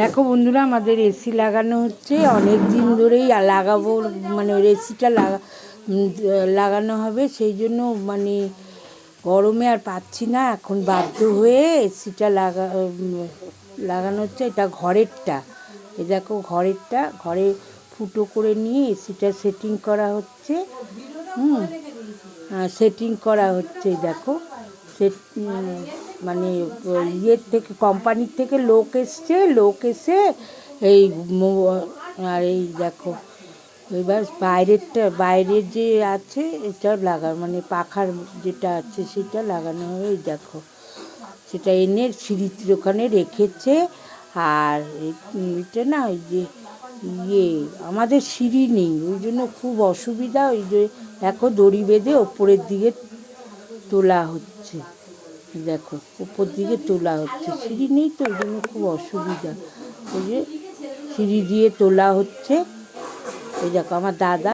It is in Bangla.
দেখো বন্ধুরা, আমাদের এসি লাগানো হচ্ছে। অনেক দিন ধরেই লাগাবো মানে এসিটা লাগা লাগানো হবে। সেই জন্য মানে গরমে আর পাচ্ছি না। এখন বাধ্য হয়ে এসিটা লাগা, লাগানো হচ্ছে। এটা ঘরেরটা। এ দেখো ঘরেরটা। ঘরে ফুটো করে নিয়ে এসিটা সেটিং করা হচ্ছে। হুম সেটিং করা হচ্ছে, দেখো। উম, মানে ইয়ের থেকে কোম্পানির থেকে লোক এসছে লোক এসে এই আর এই দেখো এবার বাইরেরটা বাইরের যে আছে এটা লাগা মানে পাখার যেটা আছে সেটা লাগানো হবে এই দেখো সেটা এনে সিঁড়ির ওখানে রেখেছে আর এটা না ওই যে ইয়ে আমাদের সিঁড়ি নেই ওই জন্য খুব অসুবিধা ওই যে দেখো দড়ি বেঁধে ওপরের দিকে তোলা হচ্ছে। দেখো উপর দিকে তোলা হচ্ছে। সিঁড়ি নেই তো ওই জন্য খুব অসুবিধা। ওই যে সিঁড়ি দিয়ে তোলা হচ্ছে। ওই দেখো, আমার দাদা